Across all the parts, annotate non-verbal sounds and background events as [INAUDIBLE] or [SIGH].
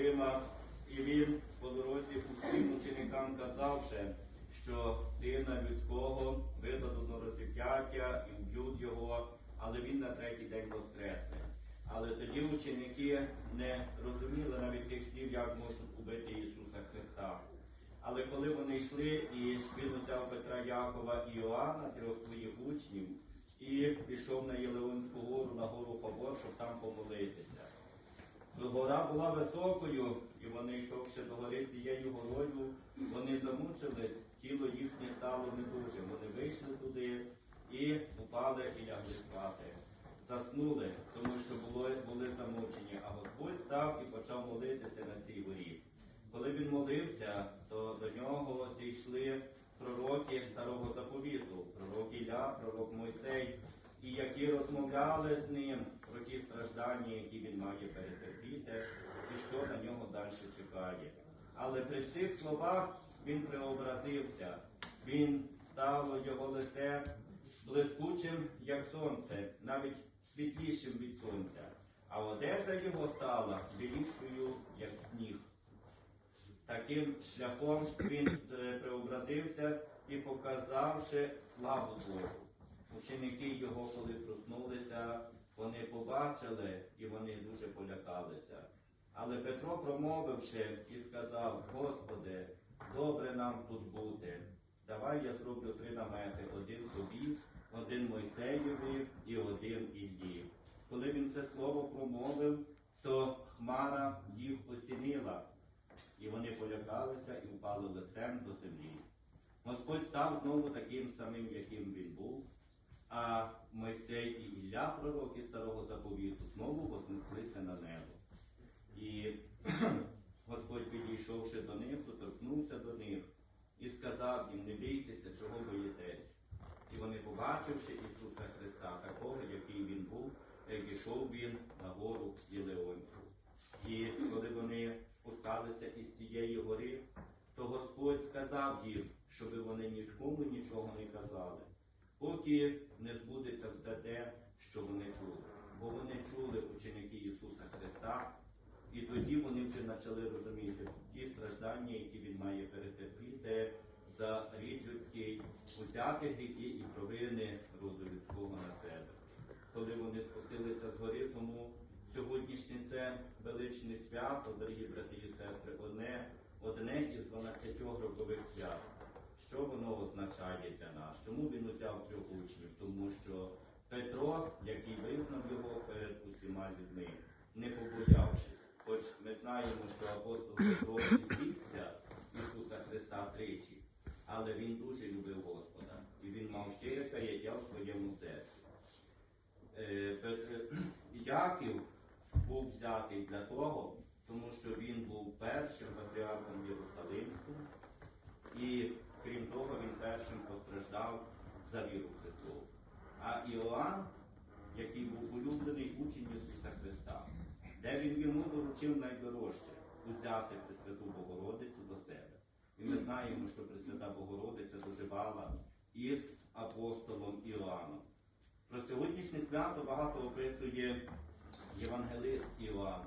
Єрусалима, і Він по дорозі усім ученикам казавши, що Сина Людського видадуть на розіп'яття і вб'ють Його, але Він на третій день воскресне. Але тоді ученики не розуміли навіть тих слів, як можуть убити Ісуса Христа. Але коли вони йшли, і він взяв Петра Якова і Іоанна, трьох своїх учнів, і пішов на Єлеонську гору, на гору Фавор, щоб там помолитися. Гора була високою, і вони, йшовши до гори цією горою, вони замучились, тіло їхнє стало недужим. Вони вийшли туди і упали і лягли спати. Заснули, тому що були, були замучені, а Господь став і почав молитися на цій горі. Коли він молився, то до нього зійшли пророки старого заповіту, пророк Ілля, пророк Мойсей, і які розмовляли з ним про ті страждання, які він має перетерпіти, і що на нього далі чекає. Але при цих словах він преобразився, він стало його лице блискучим, як сонце, навіть світлішим від сонця, а одежа його стала білішою, як сніг. Таким шляхом він е, преобразився і показавши славу Божу. Ученики його, коли проснулися, вони побачили і вони дуже полякалися. Але Петро, промовивши, і сказав: Господи, добре нам тут бути. Давай я зроблю три намети: один тобі, один Мойсеєві і один Іллі. Коли він це слово промовив, то хмара їх осінила, і вони полякалися і впали лицем до землі. Господь став знову таким самим, яким він був, і пророки старого заповіту, знову вознеслися на небо. І [CLEARS THROAT] Господь, підійшовши до них, доторкнувся до них і сказав їм, не бійтеся, чого боїтесь. І вони, побачивши Ісуса Христа, такого, який він був, як ішов він на гору Єлеонську. І коли вони спускалися із цієї гори, то Господь сказав їм, щоб вони нікому нічого не казали, поки не збудеться все те, що вони чули. Бо вони чули ученики Ісуса Христа, і тоді вони вже почали розуміти ті страждання, які він має перетерпіти за рід людський, узяти гріхи і провини роду людського на себе. Коли вони спустилися з гори, тому сьогоднішнє це величне свято, дорогі брати і сестри, одне, одне із 12 рокових свят. Що воно означає для нас? Чому він узяв трьох учнів? Тому що Петро, який визнав його перед усіма людьми, не побоявшись. Хоч ми знаємо, що апостол Петро і Ісуса Христа тричі, але він дуже любив Господа, і він мав щире каяття в своєму серці. Е, Яків був взятий для того, тому що він був першим патріархом Єрусалимським, і крім того, він першим постраждав за віру Христову. А Іоанн, який був улюблений учень Ісуса Христа, де він йому доручив найдорожче узяти Пресвяту Богородицю до себе. І ми знаємо, що Пресвята Богородиця доживала із апостолом Іоанном. Про сьогоднішнє свято багато описує євангелист Іоанн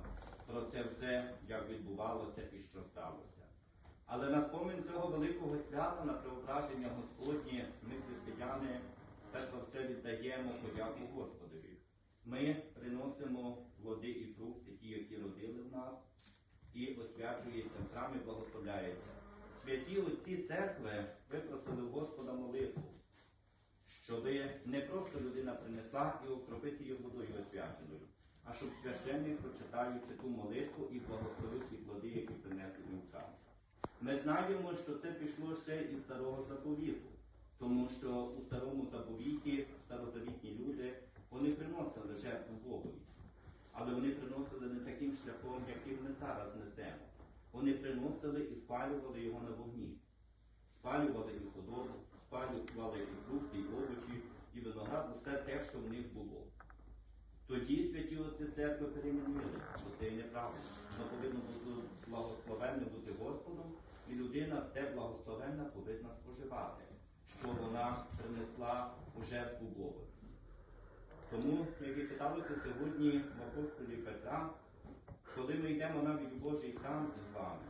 про це все, як відбувалося і що сталося. Але на спомин цього великого свята, на преображення Господнє, ми, християни, перш за все віддаємо подяку Господові. Ми приносимо плоди і фрукти, ті, які родили в нас, і освячується в храмі, благословляється. Святі отці церкви випросили Господа молитву, щоби не просто людина принесла і окропити її водою освяченою, а щоб священник, прочитаючи ту молитву і благословив ті плоди, які принесені в храм. Ми знаємо, що це пішло ще із старого заповіту, тому що у старому заповіті старозавітні люди вони приносили жертву Богові. Але вони приносили не таким шляхом, яким ми зараз несемо. Вони приносили і спалювали його на вогні. Спалювали і худобу, спалювали і фрукти, і овочі, і виноград, усе те, що в них було. Тоді святі отці церкви перемінили, бо це і неправда. Воно повинно бути благословенне бути Господом, і людина те благословенне повинна споживати, що вона принесла у жертву Богу. Тому, як і читалося сьогодні в апостолі Петра, коли ми йдемо навіть в Божий храм із вами,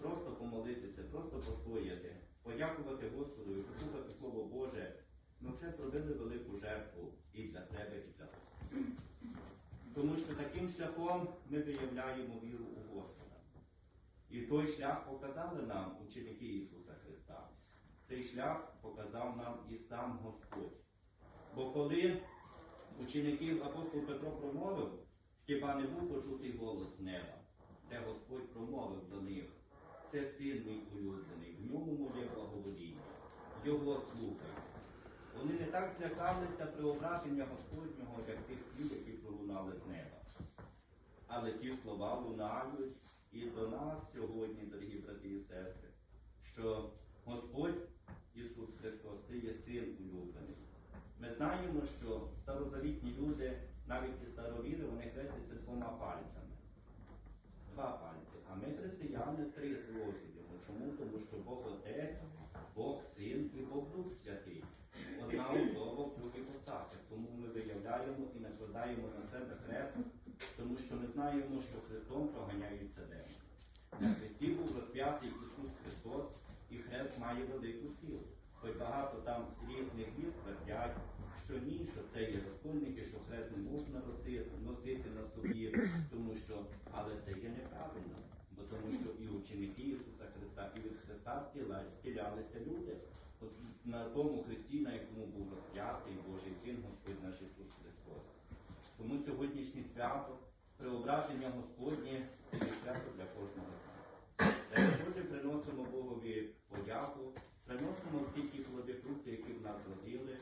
просто помолитися, просто постояти, подякувати Господу і послухати Слово Боже, ми вже зробили велику жертву і для себе, і для Господа. Тому що таким шляхом ми виявляємо віру у Господа. І той шлях показали нам ученики Ісуса Христа. Цей шлях показав нам і сам Господь. Бо коли учеників апостол Петро промовив, хіба не був почутий голос неба, де Господь промовив до них, це син мій улюблений, в ньому моє благовоління, його слухайте. Вони не так злякалися преображення Господнього, як тих слів, які пролунали з неба. Але ті слова лунають і до нас сьогодні, дорогі брати і сестри, що Господь Ісус Христос, Ти є син улюблений. Ми знаємо, що старозавітні люди, навіть і старовіри, вони хрестяться двома пальцями. Два пальці. А ми, християни, три зложуємо. Чому? Тому що Бог Отець, Бог Син і Бог Дух Святий. Одна особа в трьох іпостасях. Тому ми виявляємо і накладаємо на себе хрест, тому що ми знаємо, що Христом проганяються демони. На Христі був розп'ятий Ісус Христос, і хрест має велику силу. Хоч багато там різних вір твердять, що ні, що це є розкольники, що хрест не можна носити, на собі, тому що, але це є неправильно. Бо тому що і ученики Ісуса Христа, і від Христа стілялися люди. От на тому Христі, на якому був розп'ятий Божий Син, Господь наш Ісус Христос. Тому сьогоднішнє свято, преображення Господнє, це є свято для кожного з нас. Також приносимо Богові подяку, приносимо всі ті плоди фрукти, в родили,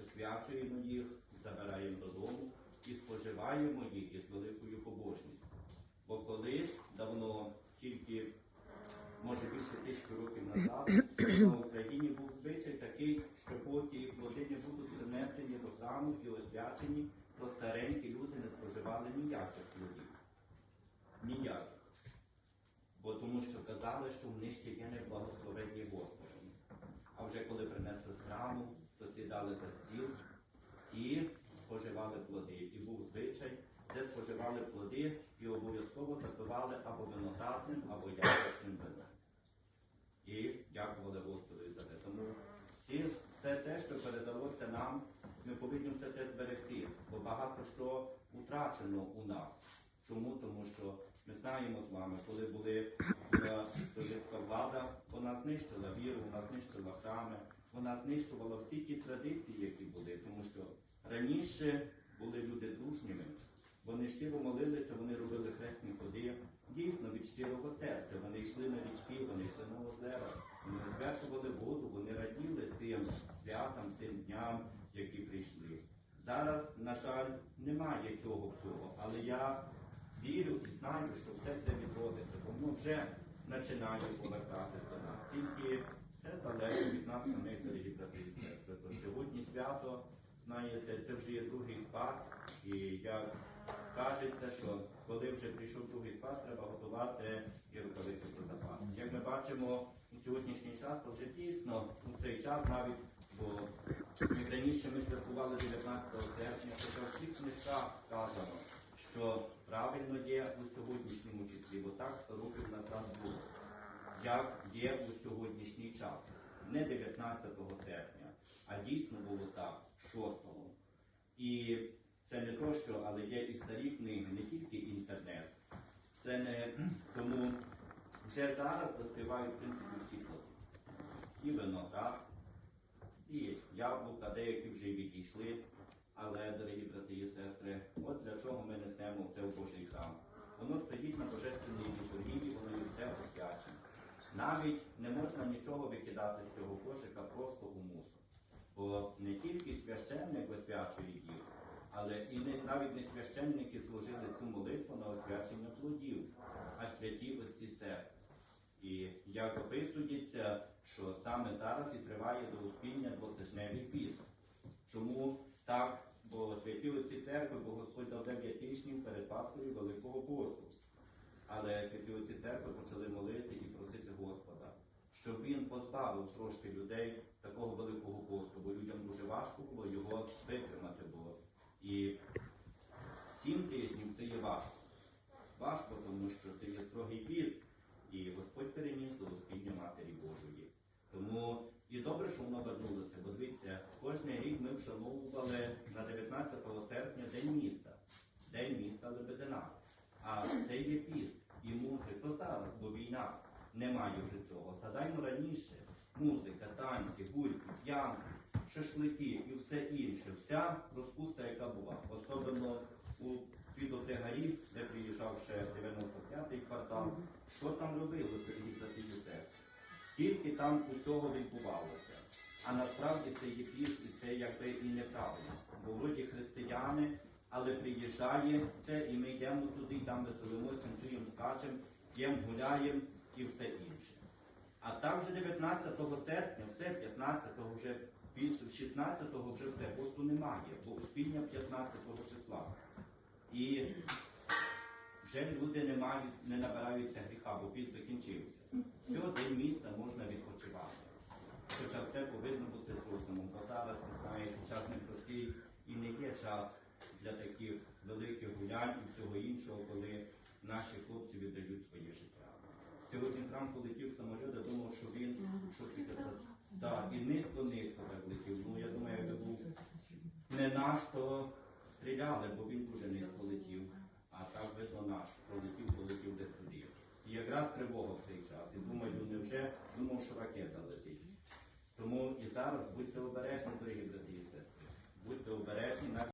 освячуємо їх, забираємо додому і споживаємо їх із великою побожністю. Бо колись давно, тільки може більше тисячі років назад, на Україні був звичай такий, що поки плоди не будуть принесені до храму і освячені, то старенькі люди не споживали ніяких плодів. Ніяких. Бо тому що казали, що вони ще є неблагословенні Господом. А вже коли принесли з храму, то сідали за стіл і споживали плоди. І був звичай, де споживали плоди і обов'язково запивали або виноградним, або яблучним вином. І дякували Господу за це. Тому всі, все те, що передалося нам, ми повинні все те зберегти, бо багато що утрачено у нас. Чому? Тому що ми знаємо з вами, коли була совєтська влада, вона знищила віру, вона знищила храми, вона знищувала всі ті традиції, які були, тому що раніше були люди дружніми. Вони щиро молилися, вони робили хресні ходи. Дійсно, від щирого серця. Вони йшли на річки, вони йшли на озера, вони звершували воду, вони раділи цим святам, цим дням, які прийшли. Зараз, на жаль, немає цього всього, але я вірю і знаю, що все це відродиться, воно вже починає повертатись до нас. Тільки все залежить від нас самих, дорогі брати і сестри. То сьогодні свято, знаєте, це вже є другий спас, і як кажеться, що коли вже прийшов другий спас, треба готувати і рукавиці про запас. Як ми бачимо у сьогоднішній час, то вже дійсно у цей час навіть, бо раніше ми святкували 19 серпня, то в всіх книжках сказано, що правильно є у сьогоднішньому числі, бо так 100 років назад було, як є у сьогоднішній час, не 19 серпня, а дійсно було так, 6-го. І це не то, що, але є і старі книги, не тільки інтернет. Це не тому вже зараз доспівають в принципі всі плоди. І виноград, і яблука, деякі вже відійшли. Але, дорогі брати і сестри, от для чого ми несемо це в Божий храм. Воно стоїть на божественній літургії, воно є все освячене. Навіть не можна нічого викидати з цього кошика просто у мусор. Бо не тільки священник освячує їх, але і не, навіть не священники служили цю молитву на освячення плодів, а святі отці церкви. І як описується, що саме зараз і триває до успіння двотижневий піст. Чому так? Бо святі отці церкви, бо Господь дав 9 тижнів перед Пасхою Великого посту. Але святі отці церкви почали молити і просити позбавив трошки людей такого великого посту, бо людям дуже важко було його витримати було. І сім тижнів це є важко. Важко, тому що це є строгий піст, і Господь переніс до Господня Матері Божої. Тому і добре, що воно вернулося, бо дивіться, кожний рік ми вшановували на 19 серпня День міста, День міста Лебедина. А це є піст і музика зараз, бо війна немає вже цього. Згадаймо раніше музика, танці, гульки, п'янки, шашлики і все інше. Вся розпуста, яка була, особливо у Підотригарів, де приїжджав ще 95-й квартал. Що там робилося, дорогі брати? Скільки там усього відбувалося? А насправді це є піст і це якби і неправильно. Бо вроді християни, але приїжджає це, і ми йдемо туди, там веселимось, танцюємо, скачемо, п'ємо, гуляємо і все інше. А так вже 19 серпня, все 15-го вже після 16-го вже все, посту немає, бо успіння 15 числа. І вже люди не мають, не набираються гріха, бо піс закінчився. Всього день міста можна відпочивати. Хоча все повинно бути з розумом, бо зараз ви знаєте, час непростий і не є час для таких великих гулянь і всього іншого, коли наші хлопці віддають своє життя. Сьогодні зранку летів самоліт, я думав, що він що це казав? Так, і низько-низько так летів. Ну я думаю, якби був не наш, то стріляли, бо він дуже низько летів. А так видно наш, пролетів, полетів десь туди. І якраз тривога в цей час. І думаю, невже думав, що ракета летить. Тому і зараз будьте обережні, дорогі брати і сестри.